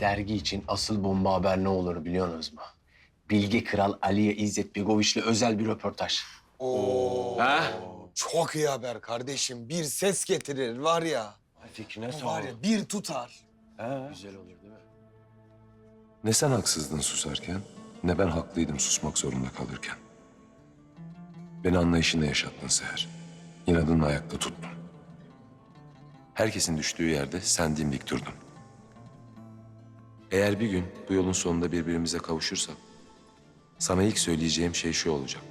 Dergi için asıl bomba haber ne olur biliyorsunuz mu? Bilge Kral Aliye İzzet Begoviç'le özel bir röportaj. Oo. Ha? Çok iyi haber kardeşim. Bir ses getirir var ya. Fikrine Bu var ya bir tutar. Güzel olur değil mi? Ne sen haksızdın susarken, ne ben haklıydım susmak zorunda kalırken. Beni anlayışında yaşattın Seher. İnadınla ayakta tuttun. Herkesin düştüğü yerde sen dimdik durdun. Eğer bir gün bu yolun sonunda birbirimize kavuşursak, sana ilk söyleyeceğim şey şu olacak.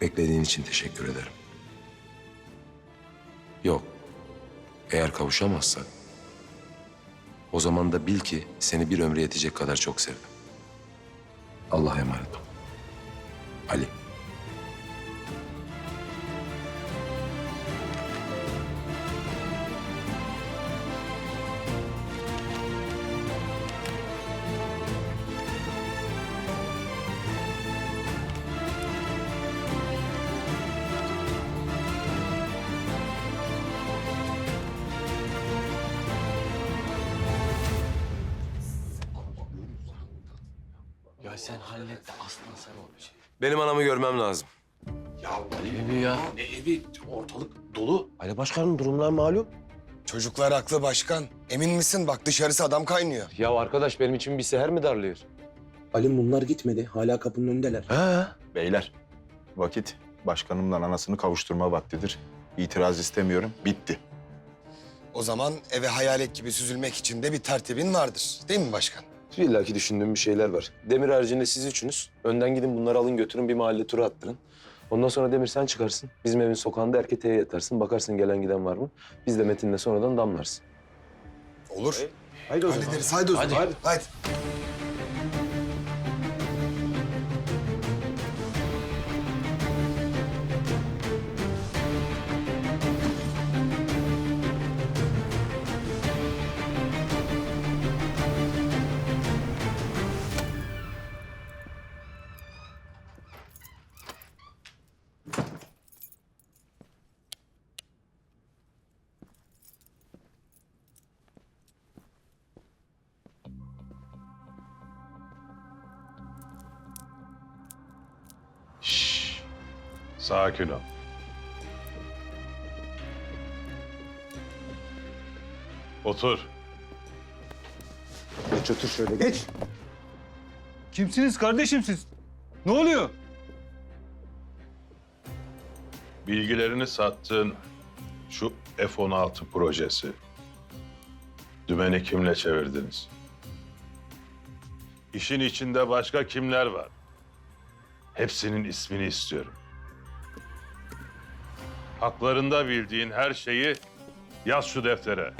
Beklediğin için teşekkür ederim. Yok. Eğer kavuşamazsak o zaman da bil ki seni bir ömre yetecek kadar çok sevdim. Allah'a emanet Ya sen hallet de aslan sen ol bir şey. Benim anamı görmem lazım. Evi ya. Ne evi? Ortalık dolu. Ali Başkan'ın durumlar malum. Çocuklar haklı başkan. Emin misin? Bak dışarısı adam kaynıyor. Ya arkadaş benim için bir seher mi darlıyor? Halim bunlar gitmedi. Hala kapının önündeler. Ha? Beyler, vakit başkanımla anasını kavuşturma vaktidir. İtiraz istemiyorum, bitti. O zaman eve hayalet gibi süzülmek için de bir tertibin vardır. Değil mi başkan? İlla ki düşündüğüm bir şeyler var. Demir haricinde siz üçünüz. Önden gidin bunları alın götürün bir mahalle turu attırın. Ondan sonra Demir sen çıkarsın. Bizim evin sokağında erketeye yatarsın. Bakarsın gelen giden var mı? Biz de Metin'le sonradan damlarsın. Olur. Haydi o zaman. Hallederiz. Haydi o zaman. Hadi. Haydi. Sakin ol. Otur. Geç otur şöyle geç. Kimsiniz kardeşim siz? Ne oluyor? Bilgilerini sattığın şu F-16 projesi. Dümeni kimle çevirdiniz? İşin içinde başka kimler var? Hepsinin ismini istiyorum. Haklarında bildiğin her şeyi yaz şu deftere.